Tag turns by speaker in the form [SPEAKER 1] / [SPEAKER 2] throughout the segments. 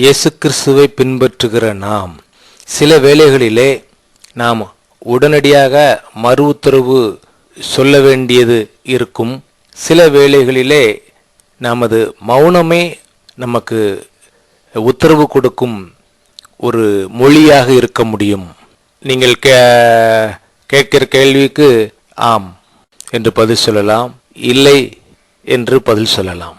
[SPEAKER 1] இயேசு கிறிஸ்துவை பின்பற்றுகிற நாம் சில வேளைகளிலே நாம் உடனடியாக மறு உத்தரவு சொல்ல வேண்டியது இருக்கும். சில வேளைகளிலே நமது மௌனமே நமக்கு உத்தரவு கொடுக்கும் ஒரு மொழியாக இருக்க முடியும். நீங்கள் கே கேட்கிற கேள்விக்கு ஆம் என்று பதில் சொல்லலாம் இல்லை என்று பதில் சொல்லலாம்.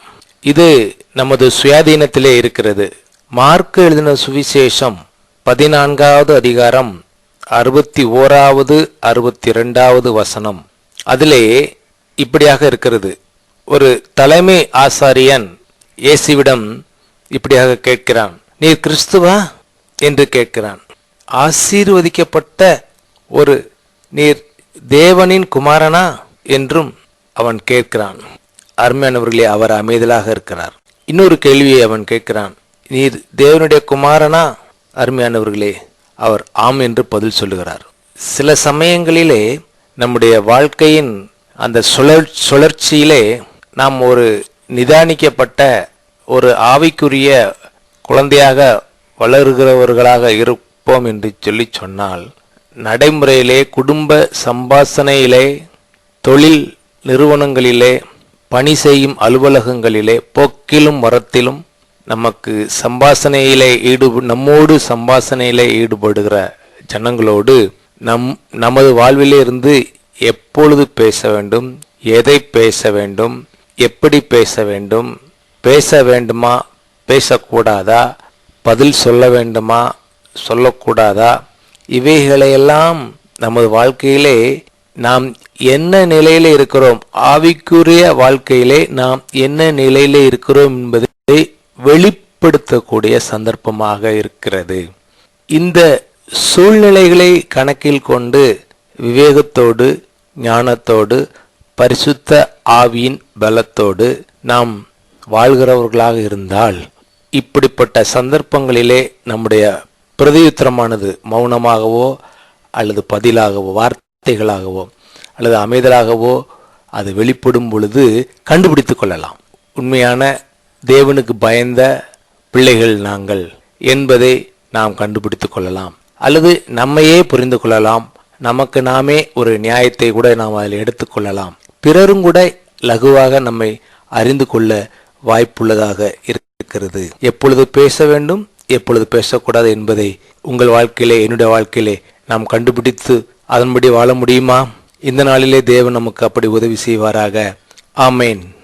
[SPEAKER 1] இது நமது சுயாதீனத்திலே இருக்கிறது. மார்க் எழுதின சுவிசேஷம் பதினான்காவது அதிகாரம் அறுபத்தி ஓராவது அறுபத்தி ரெண்டாவது வசனம். அதிலே இப்படியாக இருக்கிறது. ஒரு தலைமை ஆசாரியன் இயேசுவிடம் இப்படியாக கேட்கிறான் நீர் கிறிஸ்துவா? என்று கேட்கிறான். ஆசீர்வதிக்கப்பட்ட ஒரு நீர் தேவனின் குமாரனா? என்றும் அவன் கேட்கிறான். அருமையானவர்களே அவர் அமைதலாக இருக்கிறார். இன்னொரு கேள்வியை அவன் கேட்கிறான். நீர் தேவனுடைய குமாரனா? அருமையானவர்களே அவர் ஆம் என்று பதில் சொல்லுகிறார். சில சமயங்களிலே நம்முடைய வாழ்க்கையின் அந்த சுழற் சுழற்சியிலே நாம் ஒரு நிதானிக்கப்பட்ட ஒரு ஆவிக்குரிய குழந்தையாக வளர்கிறவர்களாக இருப்போம் என்று சொல்லி சொன்னால் நடைமுறையிலே குடும்ப சம்பாசனையிலே தொழில் நிறுவனங்களிலே பணி செய்யும் அலுவலகங்களிலே போக்கிலும் மரத்திலும் நமக்கு சம்பாசனையிலே ஈடு நம்மோடு சம்பாசனையிலே ஈடுபடுகிற ஜனங்களோடு நம் நமது வாழ்விலே இருந்து எப்பொழுது பேச வேண்டும் எதை பேச வேண்டும் எப்படி பேச வேண்டும் பேச வேண்டுமா பேசக்கூடாதா பதில் சொல்ல வேண்டுமா சொல்லக்கூடாதா இவைகளையெல்லாம் நமது வாழ்க்கையிலே நாம் என்ன நிலையில இருக்கிறோம் ஆவிக்குரிய வாழ்க்கையிலே நாம் என்ன நிலையில இருக்கிறோம் என்பது வெளிப்படுத்தக்கூடிய சந்தர்ப்பமாக இருக்கிறது. இந்த சூழ்நிலைகளை கணக்கில் கொண்டு விவேகத்தோடு ஞானத்தோடு பரிசுத்த ஆவியின் பலத்தோடு நாம் வாழ்கிறவர்களாக இருந்தால் இப்படிப்பட்ட சந்தர்ப்பங்களிலே நம்முடைய பிரதியுத்தரமானது மௌனமாகவோ அல்லது பதிலாகவோ வார்த்தைகளாகவோ அல்லது அமைதலாகவோ அது வெளிப்படும் பொழுது கண்டுபிடித்து கொள்ளலாம். உண்மையான தேவனுக்கு பயந்த பிள்ளைகள் நாங்கள் என்பதை நாம் கண்டுபிடித்து கொள்ளலாம். அல்லது நம்மையே புரிந்து கொள்ளலாம். நமக்கு நாமே ஒரு நியாயத்தை கூட நாம் அதில் எடுத்துக்கொள்ளலாம் பிறரும் கூட லகுவாக நம்மை அறிந்து கொள்ள வாய்ப்புள்ளதாக இருக்கிறது. எப்பொழுது பேச வேண்டும் எப்பொழுது பேசக்கூடாது என்பதை உங்கள் வாழ்க்கையிலே என்னுடைய வாழ்க்கையிலே நாம் கண்டுபிடித்து அதன்படி வாழ முடியுமா? இந்த நாளிலே தேவன் நமக்கு அப்படி உதவி செய்வாராக. ஆமேன்.